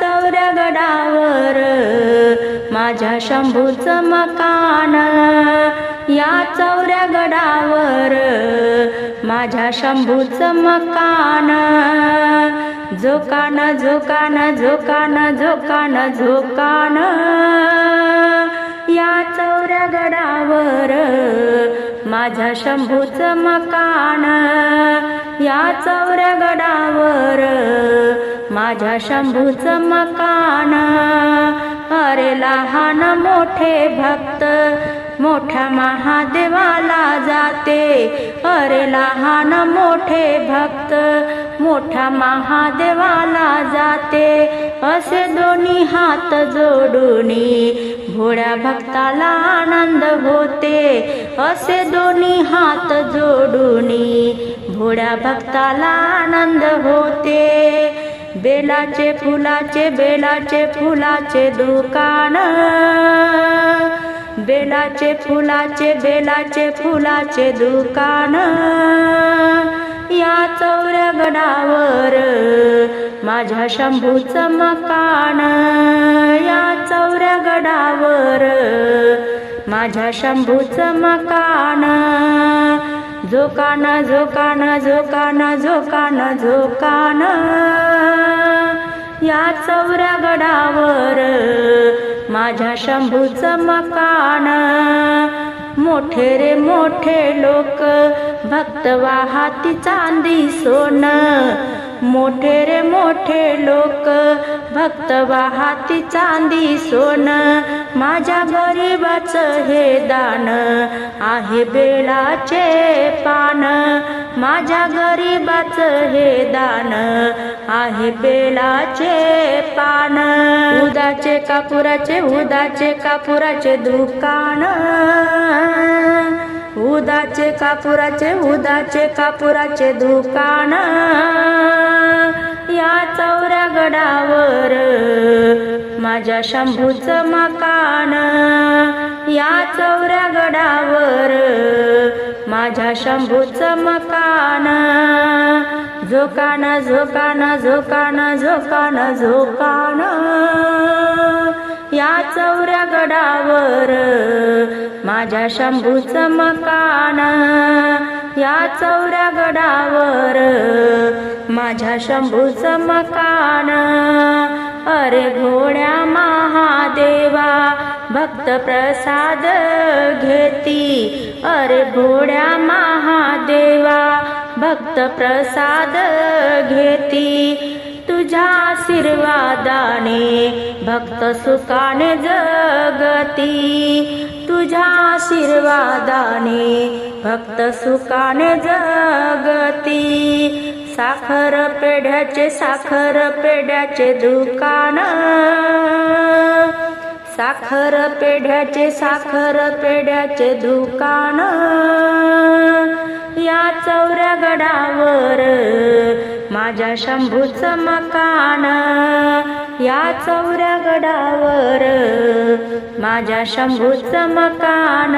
चौऱ्या गडावर माझ्या शंभूचं मकान. या चौऱ्या गडावर माझ्या शंभूचं मकान. झोकान झोकान झोकान झोकान झोकान. या चौऱ्या गडावर माझ्या शंभूचं मकान. या चौऱ्या गडावर माझ्या शंभूचं मकान. अरे लहान मोठे भक्त मोठ्या महादेवाला जाते. अरे लहान मोठे भक्त मोठ्या महादेवाला जाते. असे दोन्ही हात जोडूनी भोळ्या भक्ताला आनंद होते. असे दोन्ही हात जोडूनी भोळ्या भक्ताला आनंद होते. बेलाचे फुलाचे बेलाचे फुलाचे दुकान. बेलाचे फुलाचे बेलाचे फुलाचे दुकान. या चौऱ्या गडावर माझ्या शंभूचं मकान. या चौऱ्या गडावर माझ्या शंभूचं मकान. झोकान झोकान झोकान झोकान झोकान. या चौऱ्या गडावर माझ्या शंभूचं मकान. मोठे रे मोठे लोक भक्त वाहाती चांदी सोन. मोठे रे मोठे लोक भक्त वाहाती चांदी सोन माझ्या गरीबाचं हे दान आहे बेलाचे पान माझ्या गरीबाचं हे दान आहे बेलाचे पान. उदाचे कापुराचे उदाचे कापुराचे दुकान. उदाचे कापुराचे उदाचे कापुराचे दुकान. या चौऱ्या गडावर माझ्या शंभूचं मकान. या चौऱ्या गडावर माझ्या शंभूचं मकान. झोकान झोकान झोकान झोकान झोकान. या चौऱ्या गडावर माझ्या शंभूचं मकान या चौऱ्या गडावर. माझ्या शंभूचं मकान अरे घोड्या महादेवा भक्त प्रसाद घेती. अरे घोड्या महादेवा भक्त प्रसाद घेती. तुझ्या आशीर्वादाने भक्त सुखाने जगती. तुझ्या आशीर्वादाने भक्त सुखाने जगती. साखर पेढ्याचे साखर पेढ्याचे दुकान. साखर पेढ्याचे साखर पेढ्याचे दुकान. शंभूचं मकान या चौऱ्या गडावर माझ्या शंभूचं मकान.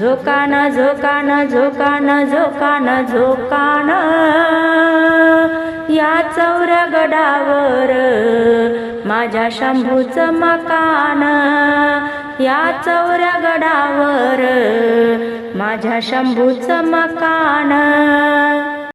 झोकान झोकान झोकान झोकान झोकान या चौऱ्या गडावर माझ्या शंभूचं मकान. या चौऱ्या गडावर माझ्या शंभूचं मकान.